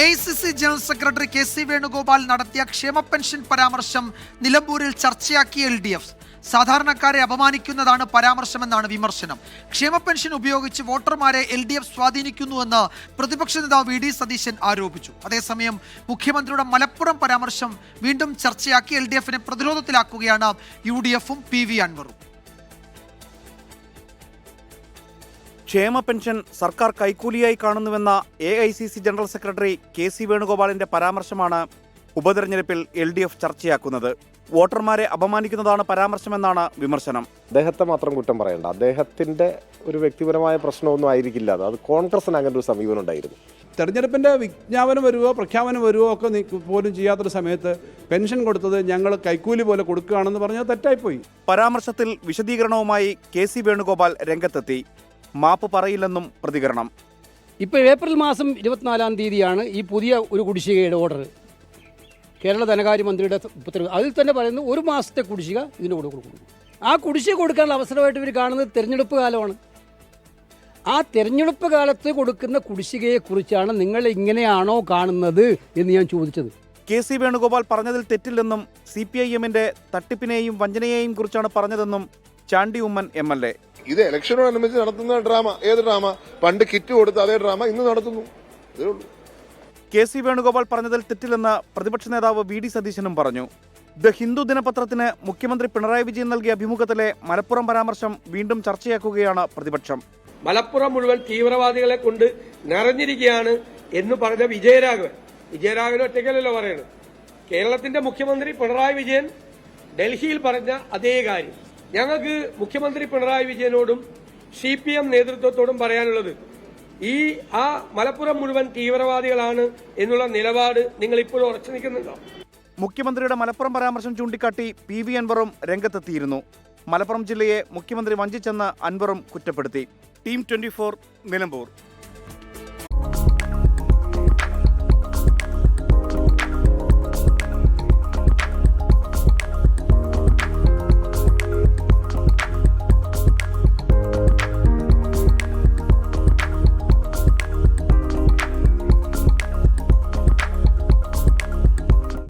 A I C C general secretary K C Venugopal നടത്തിയ ക്ഷേമ pension പരാമർശം നിലമ്പൂരിൽ ചർച്ചയാക്കിയ എൽ ഡി എഫ് സാധാരണക്കാരെ അപമാനിക്കുന്നതാണ് പരാമർശമെന്നാണ് വിമർശനം. ക്ഷേമ പെൻഷൻ ഉപയോഗിച്ച് വോട്ടർമാരെ എൽ ഡി എഫ് സ്വാധീനിക്കുന്നുവെന്ന് പ്രതിപക്ഷ നേതാവ് വി ഡി സതീശൻ ആരോപിച്ചു. അതേസമയം മുഖ്യമന്ത്രിയുടെ മലപ്പുറം പരാമർശം വീണ്ടും ചർച്ചയാക്കി എൽ ഡി എഫിനെ പ്രതിരോധത്തിലാക്കുകയാണ് യു ഡി എഫും പി വി അൻവറും. ക്ഷേമ പെൻഷൻ സർക്കാർ കൈക്കൂലിയായി കാണുന്നുവെന്ന A I C C general secretary K C വേണുഗോപാലിന്റെ പരാമർശമാണ് ഉപതെരഞ്ഞെടുപ്പിൽ എൽ ഡി എഫ് ചർച്ചയാക്കുന്നത്. വോട്ടർമാരെ അപമാനിക്കുന്നതാണ് പരാമർശമെന്നാണ് വിമർശനം. അദ്ദേഹത്തെ മാത്രം കുറ്റം പറയണ്ട. അദ്ദേഹത്തിന്റെ ഒരു വ്യക്തിപരമായ പ്രശ്നമൊന്നും ആയിരിക്കില്ല അത്. കോൺഗ്രസിന് അങ്ങനെ ഒരു സമീപനം ഉണ്ടായിരുന്നു. തെരഞ്ഞെടുപ്പിന്റെ വിജ്ഞാപനം വരുവോ പ്രഖ്യാപനം വരുവോ ഒക്കെ പോലും ചെയ്യാത്തൊരു സമയത്ത് പെൻഷൻ കൊടുത്തത് ഞങ്ങൾ കൈക്കൂലി പോലെ കൊടുക്കുകയാണെന്ന് പറഞ്ഞാൽ തെറ്റായിപ്പോയി. പരാമർശത്തിൽ വിശദീകരണവുമായി കെ സി വേണുഗോപാൽ രംഗത്തെത്തി. മാപ്പ് പറയില്ലെന്നും പ്രതികരണം. ഇപ്പോൾ ഏപ്രിൽ മാസം ഇരുപത്തിനാലാം തീയതിയാണ് ഈ പുതിയ ഒരു കുടിശ്ശികയുടെ ഓർഡർ. കേരള ധനകാര്യമന്ത്രിയുടെ ഉത്തരവ്. അതിൽ തന്നെ പറയുന്നു ഒരു മാസത്തെ കുടിശ്ശിക ഇതിന് കൂടെ കൊടുക്കുന്നു. ആ കുടിശ്ശിക കൊടുക്കാനുള്ള അവസരമായിട്ട് ഇവർ കാണുന്നത് തിരഞ്ഞെടുപ്പ് കാലമാണ്. ആ തിരഞ്ഞെടുപ്പ് കാലത്ത് കൊടുക്കുന്ന കുടിശ്ശികയെക്കുറിച്ചാണ് നിങ്ങൾ ഇങ്ങനെയാണോ കാണുന്നത് എന്ന് ഞാൻ ചോദിച്ചത്. കെ സി വേണുഗോപാൽ പറഞ്ഞതിൽ തെറ്റില്ലെന്നും സി പി ഐ എമ്മിന്റെ തട്ടിപ്പിനെയും വഞ്ചനയെയും കുറിച്ചാണ് പറഞ്ഞതെന്നും Chandy Oommen M L A. ഇത് ഇലക്ഷനോടനുബന്ധിച്ച് നടത്തുന്ന ഡ്രാമ ഏത് ഡ്രാമ പണ്ട് കിറ്റ് കൊടുത്ത അതേ ഡ്രാമ ഇന്ന് നടത്തുന്നു. ഇതേ ഉള്ളൂ. കെ സി വേണുഗോപാൽ പറഞ്ഞതിൽ തെറ്റില്ലെന്ന് പ്രതിപക്ഷ നേതാവ് വി ഡി സതീശനും പറഞ്ഞു. ദ ഹിന്ദു ദിനപത്രത്തിന് മുഖ്യമന്ത്രി പിണറായി വിജയൻ നൽകിയ അഭിമുഖത്തിലെ മലപ്പുറം പരാമർശം വീണ്ടും ചർച്ചയാക്കുകയാണ് പ്രതിപക്ഷം. മലപ്പുറം മുഴുവൻ തീവ്രവാദികളെ കൊണ്ട് നിറഞ്ഞിരിക്കുകയാണ് എന്ന് പറഞ്ഞ വിജയരാഘവൻ. വിജയരാഘവൻ ഒറ്റയ്ക്കല്ലല്ലോ പറയുന്നത്. കേരളത്തിന്റെ മുഖ്യമന്ത്രി പിണറായി വിജയൻ ഡൽഹിയിൽ പറഞ്ഞ അതേ കാര്യം. ഞങ്ങൾക്ക് മുഖ്യമന്ത്രി പിണറായി വിജയനോടും സി പി എം നേതൃത്വത്തോടും പറയാനുള്ളത് ഈ ആ മലപ്പുറം മുഴുവൻ തീവ്രവാദികളാണ് എന്നുള്ള നിലപാട് നിങ്ങൾ ഇപ്പോഴും ഉറച്ചു നിൽക്കുന്നുണ്ടോ? മുഖ്യമന്ത്രിയുടെ മലപ്പുറം പരാമർശം ചൂണ്ടിക്കാട്ടി പി വി അൻവറും രംഗത്തെത്തിയിരുന്നു. മലപ്പുറം ജില്ലയെ മുഖ്യമന്ത്രി വഞ്ചിച്ചെന്ന് അൻവറും കുറ്റപ്പെടുത്തി. Team twenty four Nilambur.